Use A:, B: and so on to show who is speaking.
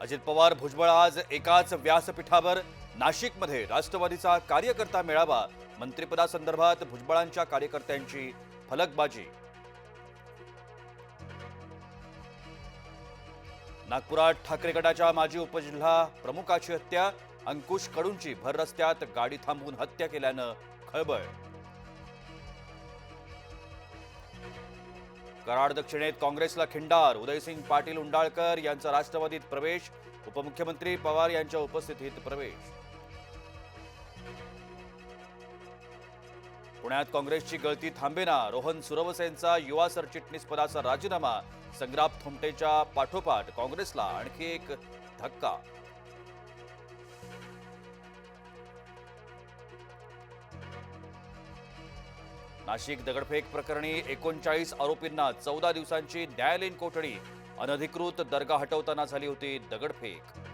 A: अजित पवार भुजबळ आज एकाच व्यासपीठावर. नाशिकमध्ये राष्ट्रवादीचा कार्यकर्ता मेळावा मंत्रिपदासंदर्भात भुजबळांच्या कार्यकर्त्यांची फलकबाजी. नागपुरात ठाकरे गटाच्या माजी उपजिल्हा प्रमुखाची हत्या अंकुश कडूंची भर रस्त्यात गाडी थांबवून हत्या केल्यानं खळबळ. कराड दक्षिणेत काँग्रेसला खिंडार. उदयसिंग पाटील उंडाळकर यांचा राष्ट्रवादीत प्रवेश. उपमुख्यमंत्री पवार यांच्या उपस्थितीत प्रवेश. पुण्यात काँग्रेसची गळती थांबेना. रोहन सुरवसेंचा युवा सरचिटणीस पदाचा राजीनामा. संग्राम थोमटेच्या पाठोपाठ काँग्रेसला आणखी एक धक्का. नाशिक दगडफेक प्रकरणी एकोणचाळीस आरोपींना चौदा दिवसांची न्यायालयीन कोठडी अनधिकृत दर्गा हटवताना झाली होती दगडफेक.